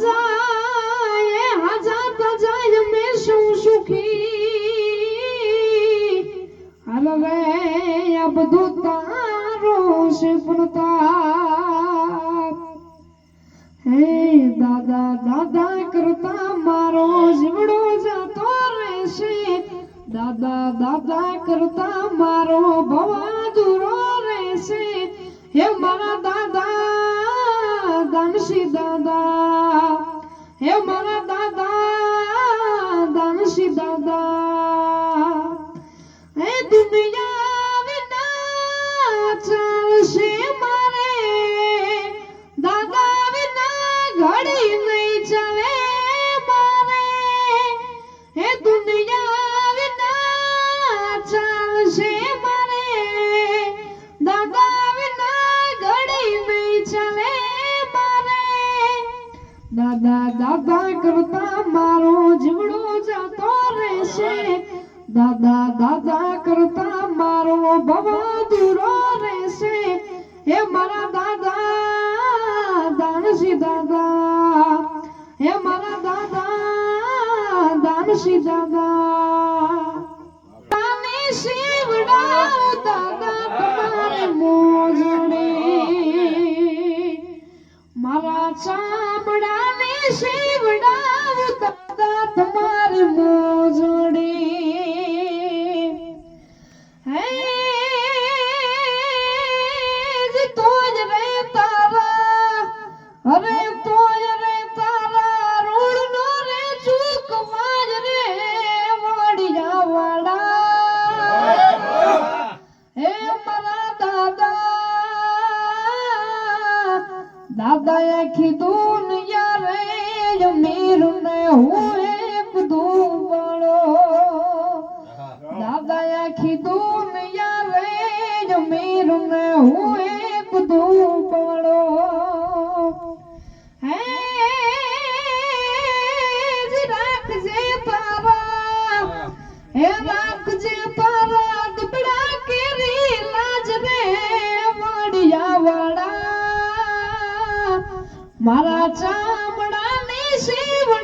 હજાય હજાર હજાર મે શું સુખી? હલવે આ બધું તારું સિપણતા હે દાદા દાદા કરતા મારો જીવડો જતો રહેશે. દાદા દાદા કરતા હે મારા દાદા દાનશી દાદા. દાદા દાદા કરતા મારો જીવડો જતો રહેશે. દાદા દાદા કરતા મારો ભવા દૂરો રહેશે. હે મારા દાદા, દાનશી દાદા. હે મારા દાદા, દાનશી દાદા. તાને શિવડાવ દાદા તમારે મોજડે મારા ચામડાને શિવડાવ દાદા તમારે મોજડે. હે, જ તોજ રે તારા અરે તોજ રે તારા, રૂડનો રે ચૂકવાજ રે વાડિયા વાડા હે મારા દાદા દાદા આખી દાદા આખી દુનિયા રે મીર ને હું એક દુબળો હે રાખજે તારા હે, રાખજે તારા દુબડા કેરી લાજ રે વાડિયા વાળા મારા ચામડાની મો